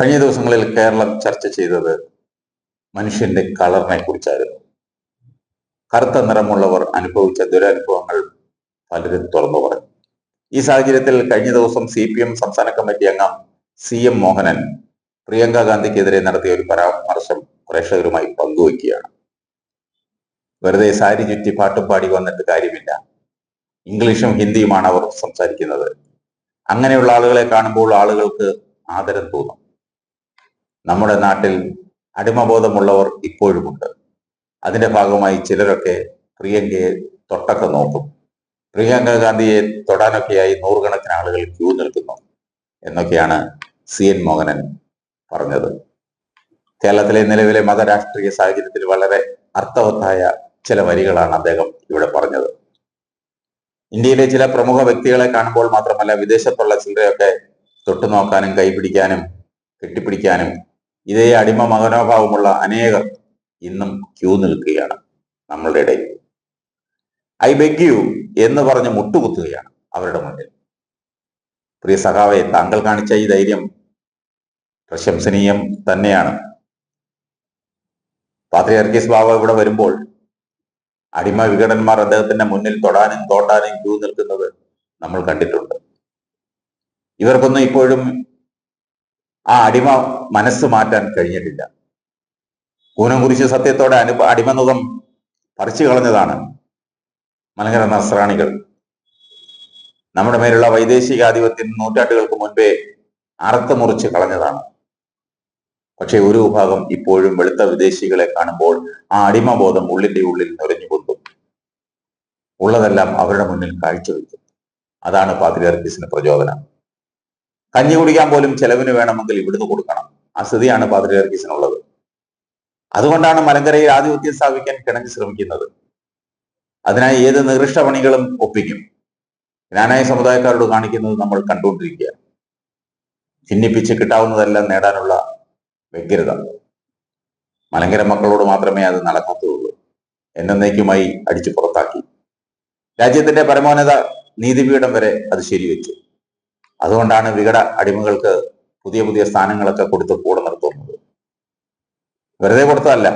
കഴിഞ്ഞ ദിവസങ്ങളിൽ കേരളം ചർച്ച ചെയ്തത് മനുഷ്യന്റെ കളറിനെ കുറിച്ചായിരുന്നു. കറുത്ത നിറമുള്ളവർ അനുഭവിച്ച ദുരനുഭവങ്ങൾ പലരും തുറന്നു പറഞ്ഞു. ഈ സാഹചര്യത്തിൽ കഴിഞ്ഞ ദിവസം സി പി എം സംസ്ഥാന കമ്മിറ്റി അംഗം സി എം മോഹനൻ പ്രിയങ്ക ഗാന്ധിക്കെതിരെ നടത്തിയ ഒരു പരാമർശം പ്രേക്ഷകരുമായി പങ്കുവയ്ക്കുകയാണ്. വെറുതെ സാരി ചുറ്റി പാട്ടും പാടി വന്നിട്ട് കാര്യമില്ല. ഇംഗ്ലീഷും ഹിന്ദിയുമാണ് അവർ സംസാരിക്കുന്നത്. അങ്ങനെയുള്ള ആളുകളെ കാണുമ്പോൾ ആളുകൾക്ക് ആദരം തോന്നും. നമ്മുടെ നാട്ടിൽ അടിമബോധമുള്ളവർ ഇപ്പോഴുമുണ്ട്. അതിന്റെ ഭാഗമായി ചിലരൊക്കെ പ്രിയങ്കയെ തൊട്ടൊക്കെ നോക്കും. പ്രിയങ്ക ഗാന്ധിയെ തൊടാനൊക്കെയായി നൂറുകണക്കിന് ആളുകൾ ക്യൂ നിൽക്കുന്നു എന്നൊക്കെയാണ് സി എൻ മോഹനൻ പറഞ്ഞത്. കേരളത്തിലെ നിലവിലെ മതരാഷ്ട്രീയ സാഹചര്യത്തിൽ വളരെ അർത്ഥവത്തായ ചില വരികളാണ് അദ്ദേഹം ഇവിടെ പറഞ്ഞത്. ഇന്ത്യയിലെ ചില പ്രമുഖ വ്യക്തികളെ കാണുമ്പോൾ മാത്രമല്ല വിദേശത്തുള്ള ചിലരെയൊക്കെ തൊട്ടുനോക്കാനും കൈപിടിക്കാനും കെട്ടിപ്പിടിക്കാനും ഇതേ അടിമ മനോഭാവമുള്ള അനേകർ ഇന്നും ക്യൂ നിൽക്കുകയാണ് നമ്മളുടെ ഇടയിൽ. ഐ ബെഗ് യു എന്ന് പറഞ്ഞ് മുട്ടുകുത്തുകയാണ് അവരുടെ മുന്നിൽ. പ്രിയ സഖാവെ താങ്കൾ കാണിച്ച ഈ ധൈര്യം പ്രശംസനീയം തന്നെയാണ്. പാത്രിയർക്കീസ് ബാബ ഇവിടെ വരുമ്പോൾ അടിമ വിഘടന്മാർ അദ്ദേഹത്തിന്റെ മുന്നിൽ തൊടാനും തോണ്ടാനും ക്യൂ നിൽക്കുന്നത് നമ്മൾ കണ്ടിട്ടുണ്ട്. ഇവർക്കൊന്നും ഇപ്പോഴും ആ അടിമ മനസ്സ് മാറ്റാൻ കഴിഞ്ഞിട്ടില്ല. കൂനം കുറിച്ച് സത്യത്തോടെ അനു അടിമനുഖം പറിച്ചു കളഞ്ഞതാണ് മലങ്കര നസ്രാണികൾ. നമ്മുടെ മേലുള്ള വൈദേശികാധിപത്യം നൂറ്റാണ്ടുകൾക്ക് മുൻപേ അറുത്ത് മുറിച്ച് കളഞ്ഞതാണ്. പക്ഷെ ഒരു വിഭാഗം ഇപ്പോഴും വെളുത്ത വിദേശികളെ കാണുമ്പോൾ ആ അടിമബോധം ഉള്ളിന്റെ ഉള്ളിൽ നിറഞ്ഞു പൊന്തും. ഉള്ളതെല്ലാം അവരുടെ മുന്നിൽ കാഴ്ചവെക്കും. അതാണ് പാത്രിയാർക്കിസിന് പ്രചോദനം. കഞ്ഞി കുടിക്കാൻ പോലും ചെലവിന് വേണമെങ്കിൽ ഇവിടുന്ന് കൊടുക്കണം. ആ സ്ഥിതിയാണ് പാത്രിയർക്കീസിനുള്ളത് അതുകൊണ്ടാണ് മലങ്കരയിൽ ആധിപത്യം സ്ഥാപിക്കാൻ കിണഞ്ഞ് ശ്രമിക്കുന്നത്. അതിനായി ഏത് നികൃഷ്ട പണികളും ഒപ്പിക്കും. ജ്ഞാനായ സമുദായക്കാരോട് കാണിക്കുന്നത് നമ്മൾ കണ്ടുകൊണ്ടിരിക്കുക. ഭിന്നിപ്പിച്ച് കിട്ടാവുന്നതെല്ലാം നേടാനുള്ള വ്യഗ്രത. മലങ്കര മക്കളോട് മാത്രമേ അത് നടക്കത്തുള്ളൂ. എന്നേക്കുമായി അടിച്ചു പുറത്താക്കി. രാജ്യത്തിന്റെ പരമോന്നത നീതിപീഠം വരെ അത് ശരിവെച്ചു. അതുകൊണ്ടാണ് വികട അടിമകൾക്ക് പുതിയ പുതിയ സ്ഥാനങ്ങളൊക്കെ കൊടുത്ത് കൂടെ നിർത്തുന്നത്. വെറുതെ കൊടുത്തതല്ല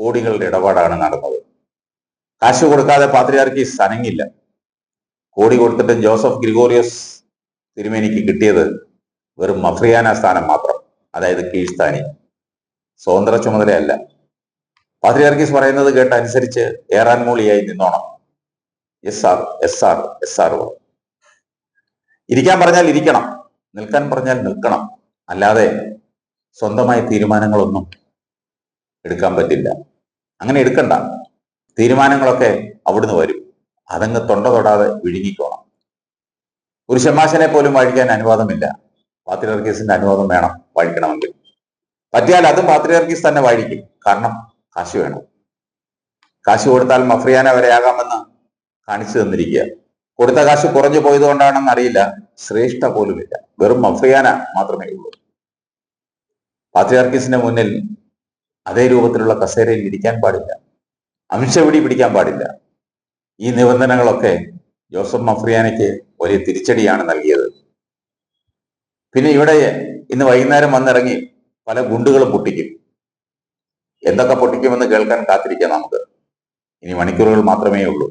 കോടികളുടെ ഇടപാടാണ് നടന്നത്. കാശ് കൊടുക്കാതെ പാത്രിയാർക്ക് സനങ്ങില്ല കോടി കൊടുത്തിട്ട് ജോസഫ് ഗ്രിഗോറിയസ് തിരുമേനിക്ക് കിട്ടിയത് വെറും മഫ്രിയാന സ്ഥാനം മാത്രം അതായത് കീഴ്സ്ഥാനി. സ്വതന്ത്ര ചുമതലയല്ല. പാത്രിയാർക്കീസ് പറയുന്നത് കേട്ട് അനുസരിച്ച് ഏറാൻ മൂളിയായി നിന്നോണം. Yes sir yes sir yes sir ഇരിക്കാൻ പറഞ്ഞാൽ ഇരിക്കണം. നിൽക്കാൻ പറഞ്ഞാൽ നിൽക്കണം. അല്ലാതെ സ്വന്തമായി തീരുമാനങ്ങളൊന്നും എടുക്കാൻ പറ്റില്ല. അങ്ങനെ എടുക്കണ്ട. തീരുമാനങ്ങളൊക്കെ അവിടുന്ന് വരും. അതങ്ങ് തൊണ്ട തൊടാതെ വിഴുങ്ങിക്കോണം. ഒരു ഷമാശനെ പോലും വാഴിക്കാൻ അനുവാദമില്ല. പാത്രിയർക്കീസിന്റെ അനുവാദം വേണം വാഴിക്കണമെങ്കിൽ. പറ്റിയാൽ അതും പാത്രിയർക്കീസ് തന്നെ വാഴിക്കും. കാരണം കാശ് വേണം. കാശ് കൊടുത്താൽ മഫ്രിയാന വരെ ആകാമെന്ന് കാണിച്ചു തന്നിരിക്കുക കൊടുത്ത കാശ് കുറഞ്ഞു പോയതുകൊണ്ടാണെന്ന് അറിയില്ല. ശ്രേഷ്ഠ പോലുമില്ല വെറും മഫ്രിയാന മാത്രമേ ഉള്ളൂ. പാത്രിയാർക്കിസിന്റെ മുന്നിൽ അതേ രൂപത്തിലുള്ള കസേരയിൽ ഇരിക്കാൻ പാടില്ല. അംശപിടി പിടിക്കാൻ പാടില്ല. ഈ നിബന്ധനകളൊക്കെ ജോസഫ് മഫ്രിയാനയ്ക്ക് വലിയ തിരിച്ചടിയാണ് നൽകിയത്. പിന്നെ ഇവിടെ ഇന്ന് വൈകുന്നേരം വന്നിറങ്ങി പല ഗുണ്ടുകളും പൊട്ടിക്കും. എന്തൊക്കെ പൊട്ടിക്കുമെന്ന് കേൾക്കാൻ കാത്തിരിക്കാം നമുക്ക്. ഇനി മണിക്കൂറുകൾ മാത്രമേ ഉള്ളൂ.